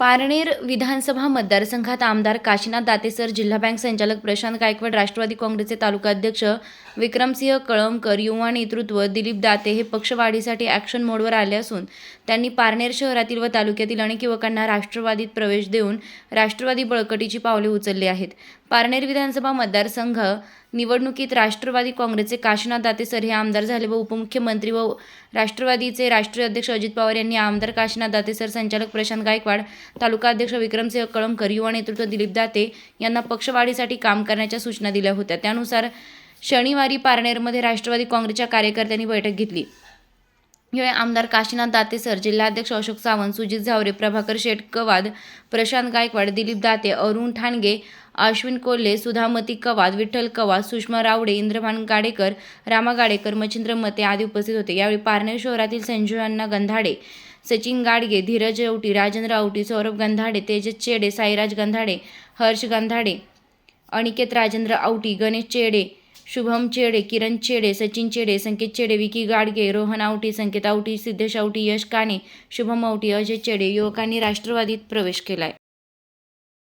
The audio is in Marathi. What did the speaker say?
पारनेर विधानसभा मतदारसंघात आमदार काशीनाथ दातेसर जिल्हा बँक संचालक प्रशांत गायकवाड राष्ट्रवादी काँग्रेसचे तालुका अध्यक्ष विक्रमसिंह कळमकर युवा नेतृत्व दिलीप दाते हे पक्षवाढीसाठी ॲक्शन मोडवर आले असून त्यांनी पारनेर शहरातील व तालुक्यातील अनेक युवकांना राष्ट्रवादीत प्रवेश देऊन राष्ट्रवादी बळकटीची पावले उचलली आहेत. पारनेर विधानसभा मतदारसंघ निवडणुकीत राष्ट्रवादी काँग्रेसचे काशीनाथ दातेसर हे आमदार झाले व उपमुख्यमंत्री व राष्ट्रवादीचे राष्ट्रीय अध्यक्ष अजित पवार यांनी आमदार काशीनाथ दातेसर संचालक प्रशांत गायकवाड तालुका अध्यक्ष विक्रमसिंह कळमकर युवा नेतृत्व दिलीप दाते यांना पक्षवाढीसाठी काम करण्याच्या सूचना दिल्या होत्या. त्यानुसार शनिवारी पारनेरमध्ये राष्ट्रवादी काँग्रेसच्या कार्यकर्त्यांनी बैठक घेतली. यावेळी आमदार काशीनाथ दातेसर जिल्हाध्यक्ष अशोक सावंत सुजित झावरे प्रभाकर शेट कवाद प्रशांत गायकवाड दिलीप दाते अरुण ठाणगे अश्विन कोल्हे सुधामती कवाद विठ्ठल कवाद सुषमा रावडे इंद्रभान गाडेकर रामा गाडेकर मच्छिंद्र मते आदी उपस्थित होते. यावेळी पारनेर शहरातील संजू अण्णा गंधाडे सचिन गाडगे धीरज औटी राजेंद्र औटी सौरभ गंधाडे तेजस चेडे साईराज गंधाडे हर्ष गंधाडे अनिकेत राजेंद्र औटी गणेश चेडे शुभम चेडे किरण चेडे सचिन चेडे संकेत चेडे विकी गाडगे रोहन आवटी संकेत आवटी सिद्धेश आवटी यश काणे शुभम आवटी अजय चेडे युवकांनी राष्ट्रवादीत प्रवेश केलाय.